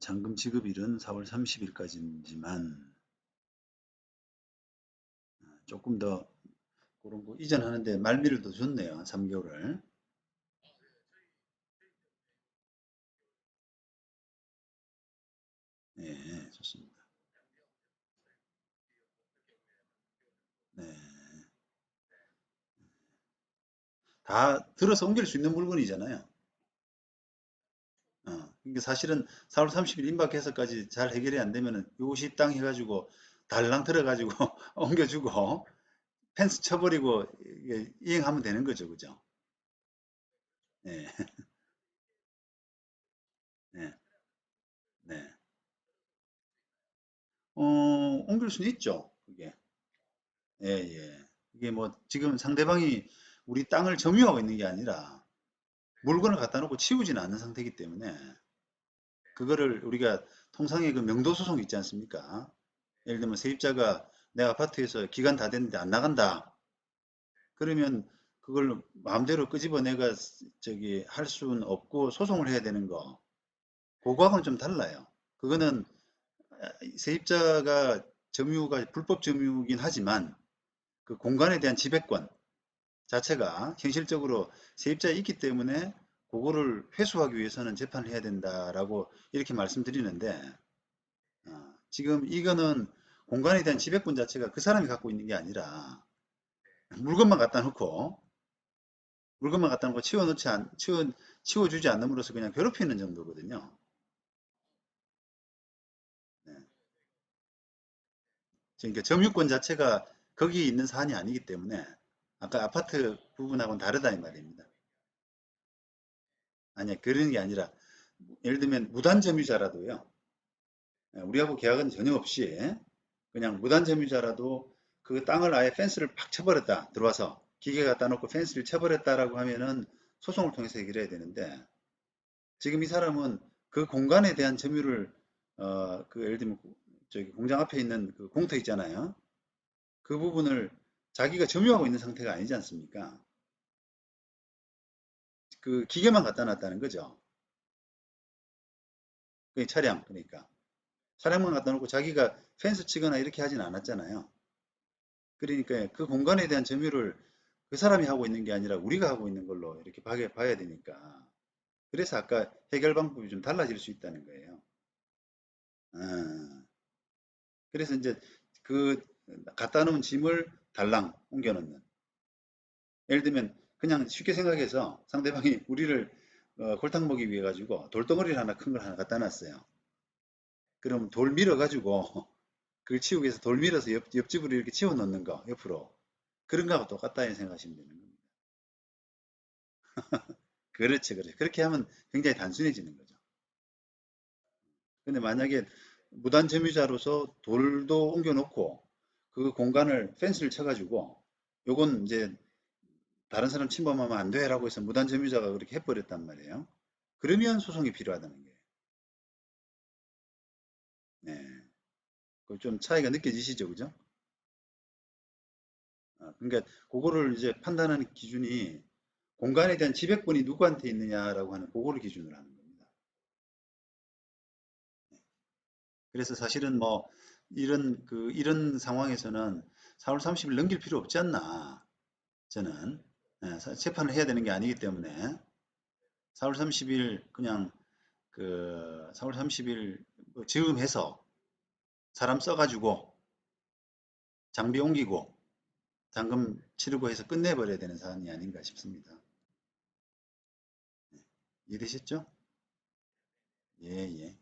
잔금 지급일은 4월 30일까지지만 조금 더 그런 거 이전하는데 말미를 더 줬네요. 3개월을. 네, 좋습니다. 네. 다 들어서 옮길 수 있는 물건이잖아요. 어, 그러니까 사실은 4월 30일 임박해서까지 잘 해결이 안 되면은 요시 땅 해가지고 달랑 들어가지고 옮겨주고 펜스 쳐버리고 이행하면 되는 거죠, 그죠? 네, 네, 네. 어, 옮길 수는 있죠, 그게. 예, 예. 이게 뭐 지금 상대방이 우리 땅을 점유하고 있는 게 아니라 물건을 갖다 놓고 치우지는 않는 상태이기 때문에 그거를 우리가 통상의 그 명도 소송 있지 않습니까? 예를 들면 세입자가 내 아파트에서 기간 다 됐는데 안 나간다. 그러면 그걸 마음대로 끄집어 내가 저기 할 수는 없고 소송을 해야 되는 거. 그거하고는 좀 달라요. 그거는 세입자가 점유가 불법 점유긴 하지만 그 공간에 대한 지배권 자체가 현실적으로 세입자에 있기 때문에 그거를 회수하기 위해서는 재판을 해야 된다라고 이렇게 말씀드리는데 어, 지금 이거는 공간에 대한 지배권 자체가 그 사람이 갖고 있는 게 아니라 물건만 갖다 놓고 물건만 갖다 놓고 치워놓지 않, 치워, 치워주지 않음으로써 그냥 괴롭히는 정도거든요. 네. 그러니까 점유권 자체가 거기 있는 사안이 아니기 때문에 아까 아파트 부분하고는 다르다 이 말입니다. 아니야 그런 게 아니라 예를 들면 무단점유자라도요. 예, 우리하고 계약은 전혀 없이 그냥 무단점유자라도 그 땅을 아예 펜스를 팍 쳐버렸다 들어와서 기계 갖다 놓고 펜스를 쳐버렸다라고 하면은 소송을 통해서 해결해야 되는데 지금 이 사람은 그 공간에 대한 점유를 어 그 예를 들면 저기 공장 앞에 있는 그 공터 있잖아요. 그 부분을 자기가 점유하고 있는 상태가 아니지 않습니까? 그 기계만 갖다 놨다는 거죠. 그 차량 그러니까 차량만 갖다 놓고 자기가 펜스 치거나 이렇게 하진 않았잖아요. 그러니까 그 공간에 대한 점유를 그 사람이 하고 있는 게 아니라 우리가 하고 있는 걸로 이렇게 봐야, 되니까 그래서 아까 해결 방법이 좀 달라질 수 있다는 거예요. 아, 그래서 이제 그 갖다 놓은 짐을 달랑 옮겨 놓는 예를 들면 그냥 쉽게 생각해서 상대방이 우리를 어, 골탕 먹이 위해 가지고 돌덩어리를 하나 큰 걸 하나 갖다 놨어요. 그럼 돌 밀어 가지고 그걸 치우기 위해서 돌 밀어서 옆, 옆집으로 이렇게 치워 놓는 거 옆으로 그런 거하고 똑같다 이 생각하시면 되는 겁니다. 그렇지 그렇지 그렇게 하면 굉장히 단순해지는 거죠. 근데 만약에 무단 점유자로서 돌도 옮겨 놓고 그 공간을 펜스를 쳐가지고 요건 이제 다른 사람 침범하면 안 돼라고 해서 무단 점유자가 그렇게 해버렸단 말이에요. 그러면 소송이 필요하다는 거예요. 네. 좀 차이가 느껴지시죠, 그죠? 아, 그러니까 그거를 이제 판단하는 기준이 공간에 대한 지배권이 누구한테 있느냐라고 하는 그거를 기준으로 하는 겁니다. 네. 그래서 사실은 뭐 이런 그 이런 상황에서는 4월 30일 넘길 필요 없지 않나 저는 네, 재판을 해야 되는 게 아니기 때문에 4월 30일 그냥 그 4월 30일 뭐 즈음해서 사람 써가지고 장비 옮기고 잔금 치르고 해서 끝내버려야 되는 사안이 아닌가 싶습니다. 네, 이해되셨죠? 예, 예.